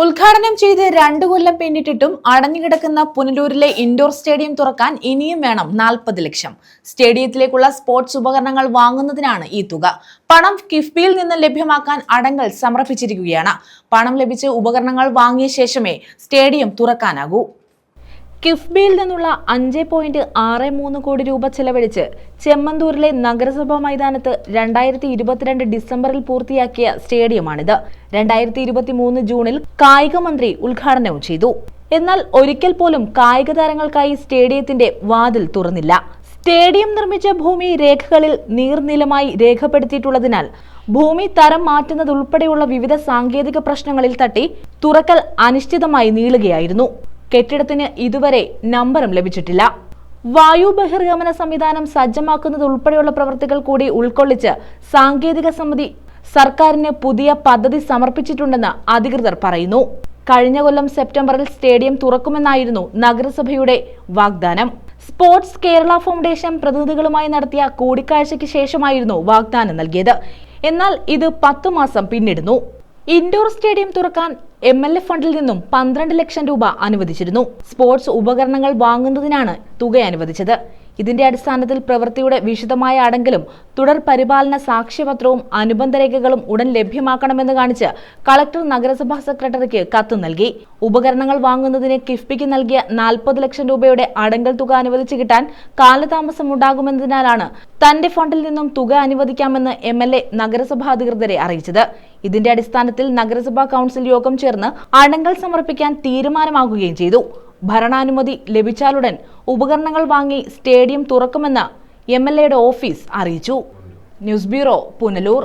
ഉദ്ഘാടനം ചെയ്ത് രണ്ടു കൊല്ലം പിന്നിട്ടിട്ടും അടഞ്ഞുകിടക്കുന്ന പുനലൂരിലെ ഇൻഡോർ സ്റ്റേഡിയം തുറക്കാൻ ഇനിയും വേണം നാൽപ്പത് ലക്ഷം. സ്റ്റേഡിയത്തിലേക്കുള്ള സ്പോർട്സ് ഉപകരണങ്ങൾ വാങ്ങുന്നതിനാണ് ഈ തുക. പണം കിഫ്ബിയിൽ നിന്ന് ലഭ്യമാക്കാൻ അടങ്ങൾ സമർപ്പിച്ചിരിക്കുകയാണ്. പണം ലഭിച്ച് ഉപകരണങ്ങൾ വാങ്ങിയ ശേഷമേ സ്റ്റേഡിയം തുറക്കാനാകൂ. കിഫ്ബിയിൽ നിന്നുള്ള അഞ്ച് പോയിന്റ് ആറ് മൂന്ന് കോടി രൂപ ചെലവഴിച്ച് ചെമ്മന്തൂരിലെ നഗരസഭാ മൈതാനത്ത് രണ്ടായിരത്തി ഇരുപത്തിരണ്ട് ഡിസംബറിൽ പൂർത്തിയാക്കിയ സ്റ്റേഡിയമാണിത്. രണ്ടായിരത്തി ഇരുപത്തി മൂന്ന് ജൂണിൽ കായിക മന്ത്രി ഉദ്ഘാടനവും ചെയ്തു. എന്നാൽ ഒരിക്കൽ പോലും കായിക താരങ്ങൾക്കായി സ്റ്റേഡിയത്തിന്റെ വാതിൽ തുറന്നില്ല. സ്റ്റേഡിയം നിർമ്മിച്ച ഭൂമി രേഖകളിൽ നീർനിലമായി രേഖപ്പെടുത്തിയിട്ടുള്ളതിനാൽ ഭൂമി തരം മാറ്റുന്നതുൾപ്പെടെയുള്ള വിവിധ സാങ്കേതിക പ്രശ്നങ്ങളിൽ തട്ടി തുറക്കൽ അനിശ്ചിതമായി നീളുകയായിരുന്നു. കെട്ടിടത്തിന് ഇതുവരെ നമ്പറും ലഭിച്ചിട്ടില്ല. വായു ബഹിർഗമന സംവിധാനം സജ്ജമാക്കുന്നത് ഉൾപ്പെടെയുള്ള പ്രവൃത്തികൾ കൂടി ഉൾക്കൊള്ളിച്ച് സാങ്കേതിക സമിതി സർക്കാരിന് പുതിയ പദ്ധതി സമർപ്പിച്ചിട്ടുണ്ടെന്ന് അധികൃതർ പറയുന്നു. കഴിഞ്ഞ കൊല്ലം സെപ്റ്റംബറിൽ സ്റ്റേഡിയം തുറക്കുമെന്നായിരുന്നു നഗരസഭയുടെ വാഗ്ദാനം. സ്പോർട്സ് കേരള ഫൗണ്ടേഷൻ പ്രതിനിധികളുമായി നടത്തിയ കൂടിക്കാഴ്ചയ്ക്ക് ശേഷമായിരുന്നു വാഗ്ദാനം നൽകിയത്. എന്നാൽ ഇത് പത്തു മാസം പിന്നിടുന്നു. ഇൻഡോർ സ്റ്റേഡിയം തുറക്കാൻ എം എൽ എ ഫണ്ടിൽ നിന്നും പന്ത്രണ്ട് ലക്ഷം രൂപ അനുവദിച്ചിരുന്നു. സ്പോർട്സ് ഉപകരണങ്ങൾ വാങ്ങുന്നതിനാണ് തുക അനുവദിച്ചത്. ഇതിന്റെ അടിസ്ഥാനത്തിൽ പ്രവൃത്തിയുടെ വിശദമായ അടങ്കലും തുടർ പരിപാലന സാക്ഷ്യപത്രവും അനുബന്ധ രേഖകളും ഉടൻ ലഭ്യമാക്കണമെന്ന് കാണിച്ച് കളക്ടർ നഗരസഭാ സെക്രട്ടറിക്ക് കത്ത് നൽകി. ഉപകരണങ്ങൾ വാങ്ങുന്നതിന് കിഫ്ബിക്ക് നൽകിയ നാൽപ്പത് ലക്ഷം രൂപയുടെ അടങ്കൽ തുക അനുവദിച്ചു കിട്ടാൻ കാലതാമസം ഉണ്ടാകുമെന്നതിനാലാണ് തന്റെ ഫണ്ടിൽ നിന്നും തുക അനുവദിക്കാമെന്ന് എം എൽ എ നഗരസഭാ അധികൃതരെ അറിയിച്ചത്. ഇതിന്റെ അടിസ്ഥാനത്തിൽ നഗരസഭാ കൗൺസിൽ യോഗം ചേർന്ന് അടങ്കൽ സമർപ്പിക്കാൻ തീരുമാനമാകുകയും ചെയ്തു. ഭരണാനുമതി ലഭിച്ചാലുടൻ ഉപകരണങ്ങൾ വാങ്ങി സ്റ്റേഡിയം തുറക്കുമെന്ന് എം ഓഫീസ് അറിയിച്ചു. News bureau Punalur.